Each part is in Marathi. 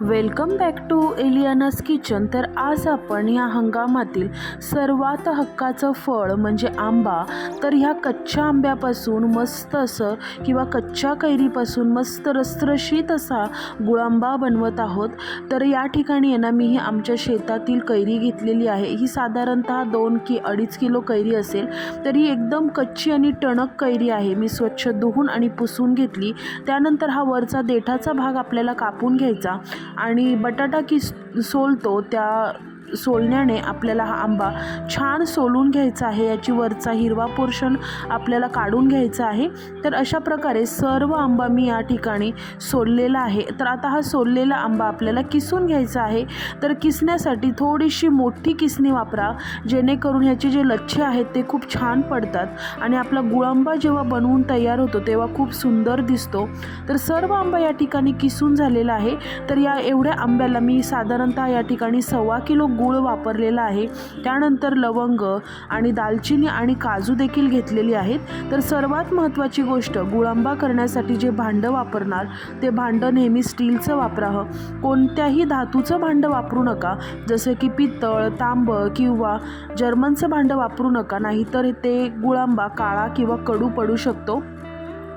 Welcome back to Aliens kitchen. तर आज आपण या हंगामातील सर्वात हक्काचं फळ म्हणजे आंबा. तर ह्या कच्च्या आंब्यापासून मस्त असं किंवा कच्च्या कैरीपासून मस्त रसरशीत असा गुळांबा बनवत आहोत. तर या ठिकाणी आहे ना मी ही आमच्या शेतातील कैरी घेतलेली आहे. ही साधारणतः दोन की अडीच किलो कैरी असेल. तर ही एकदम कच्ची आणि टणक कैरी आहे. मी स्वच्छ धुवून आणि पुसून घेतली. त्यानंतर हा वरचा देठाचा भाग आपल्याला कापून घ्यायचा. आणि बटाटा किस सोलतो त्या सोलण्याने आपल्याला हा आंबा छान सोलून घ्यायचा आहे. याची वरचा हिरवा पोर्शन आपल्याला काढून घ्यायचा आहे. तर अशा प्रकारे सर्व आंबा मी या ठिकाणी सोललेला आहे. तर आता हा सोललेला आंबा आपल्याला किसून घ्यायचा आहे. तर किसण्यासाठी थोडीशी मोठी किसणी वापरा. जेणेकरून ह्याचे जे लच्छे आहेत ते खूप छान पडतात आणि आपला गुळांबा जेव्हा बनवून तयार होतो तेव्हा खूप सुंदर दिसतो. तर सर्व आंबा या ठिकाणी किसून झालेला आहे. तर या एवढ्या आंब्याला मी साधारणतः या ठिकाणी सव्वा किलो गूळ वापरलेला आहे. त्यानंतर लवंग आणि दालचिनी आणि काजू देखील घेतलेली आहेत. तर सर्वात महत्त्वाची गोष्ट गुळांबा करण्यासाठी जे भांडं वापरणार ते भांडं नेहमी स्टीलचं वापरावं. कोणत्याही धातूचं भांडं वापरू नका. जसं की पितळ तांब किंवा जर्मनचं भांडं वापरू नका. नाहीतर ते गुळांबा काळा किंवा कडू पडू शकतो.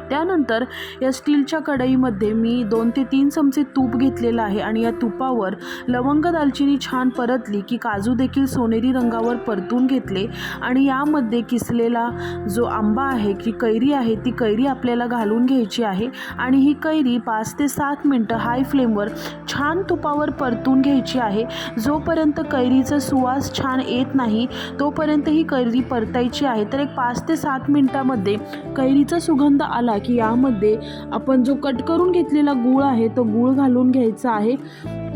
त्यानंतर या स्टीलच्या कढईमध्ये मी दोन ते तीन चमचे तूप घेतलेलं आहे आणि या तुपावर लवंग दालचिनी छान परतली की काजू देखील सोनेरी रंगावर परतून घेतले. आणि यामध्ये किसलेला जो आंबा आहे की कैरी आहे ती कैरी आपल्याला घालून घ्यायची आहे. आणि ही कैरी पाच ते सात मिनटं हाय फ्लेमवर छान तुपावर परतून घ्यायची आहे. जोपर्यंत कैरीचा सुवास छान येत नाही तोपर्यंत ही कैरी परतायची आहे. तर एक पाच ते सात मिनटामध्ये कैरीचा सुगंध आला की यामध्ये आपण जो कट करून घेतलेला गूळ आहे तो गूळ घालून घ्यायचा आहे.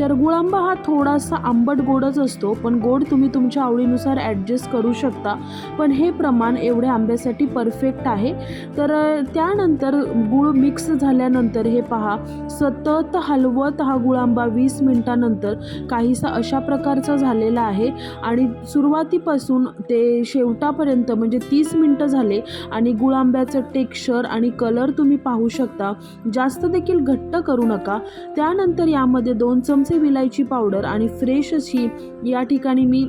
तर गुळांबा हा थोडासा आंबट गोडच असतो पण गोड तुम्ही तुमच्या आवडीनुसार ॲडजस्ट करू शकता. पण हे प्रमाण एवढ्या आंब्यासाठी परफेक्ट आहे. तर त्यानंतर गूळ मिक्स झाल्यानंतर हे पहा सतत हलवत हा गुळांबा वीस मिनटानंतर काहीसा अशा प्रकारचा झालेला आहे आणि सुरुवातीपासून ते शेवटापर्यंत म्हणजे तीस मिनटं झाले आणि गुळांब्याचं टेक्स्चर आणि कलर तुम्ही पाहू शकता. जास्त देखील घट्ट करू नका. त्यानंतर यामध्ये दोन चमचे विलायची पावडर आणि फ्रेश अशी या ठिकाणी मी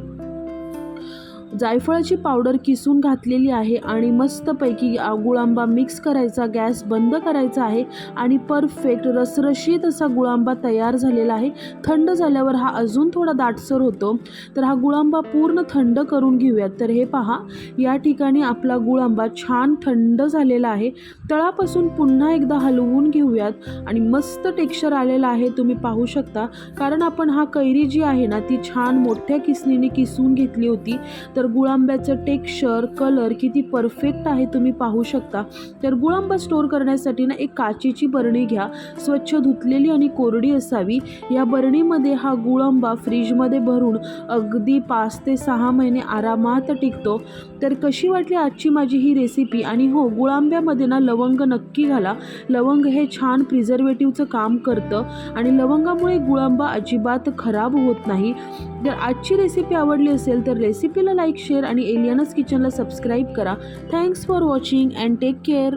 जायफळाची पावडर किसून घातलेली आहे आणि मस्तपैकी गुळांबा मिक्स करायचा गॅस बंद करायचा आहे आणि परफेक्ट रसरशीत असा गुळांबा तयार झालेला आहे. थंड झाल्यावर हा अजून थोडा दाटसर होतो. तर हा गुळांबा पूर्ण थंड करून घेऊयात. तर हे पहा या ठिकाणी आपला गुळांबा छान थंड झालेला आहे. तळापासून पुन्हा एकदा हलवून घेऊयात आणि मस्त टेक्स्चर आलेला आहे तुम्ही पाहू शकता. कारण आपण हा कैरी जी आहे ना ती छान मोठ्या किसणीने किसून घेतली होती. तर तर गुळांब्याचं टेक्स्चर कलर किती परफेक्ट आहे तुम्ही पाहू शकता. तर गुळांबा स्टोअर करण्यासाठी ना एक काचेची बरणी घ्या. स्वच्छ धुतलेली आणि कोरडी असावी. या बरणीमध्ये हा गुळांबा फ्रीजमध्ये भरून अगदी पाच ते सहा महिने आरामात टिकतो. तर कशी वाटली आजची माझी ही रेसिपी आणि हो गुळांब्यामध्ये ना लवंग नक्की घाला. लवंग हे छान प्रिझर्वेटिव्हचं काम करतं आणि लवंगामुळे गुळांबा अजिबात खराब होत नाही. जर आजची रेसिपी आवडली असेल तर रेसिपीला लाईक शेअर आणि एलियनस किचनला सबस्क्राईब करा. Thanks for watching and take care.